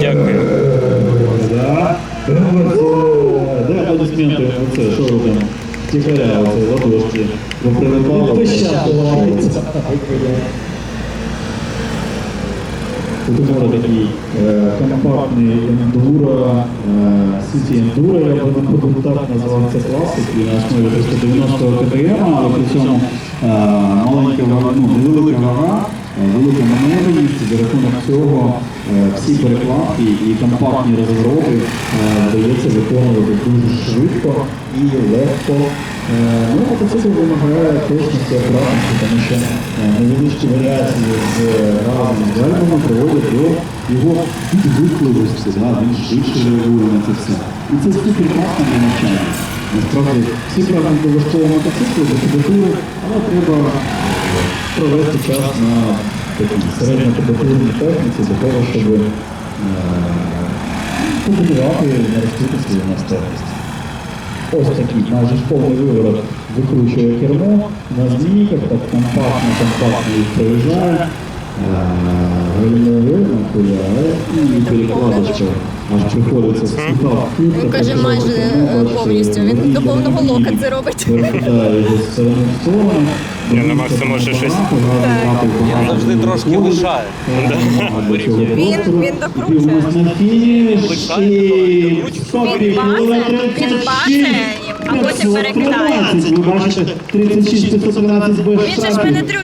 Дякую. Е, Де аплодисменти? Оце, що ви там? Тихаря, оце, ладошки. У мене такий е, компактний ендуро, е, City Enduro, я би буду так назвав це класик, і на основі 390 КТМ, але при цьому е, рахунок цього е, всі перекладки і компактні розвороти е, вдається виконувати дуже швидко і легко. Е, Ну, мотоцикл вимагає точності акуратності, тому що невеличкі варіації з разом з гальмами приводять до його підвикливості, він швидше реагує на це все. І це класно для навчання. Насправді, всі мотоцикли, до підготовки, але треба провести час на такій середньопідготовленій техніці для того, щоб е, побудувати, наростити свою майстерність. Ось такий майже повний виворот викручує кермо на змійках, так компактно, компактно їх проїжджає. Гальмове нахиляє і перекладочка аж приходиться. Він каже, майже е, повністю. Він до повного лока це робить. Перекидає його з сторони в сторону. Я на максимум ще щось. Він завжди трошки лишає. Він- він докручує. Лишає, Він він а потім перекидає. Ви бачите, 36, 513 без Він же ж мене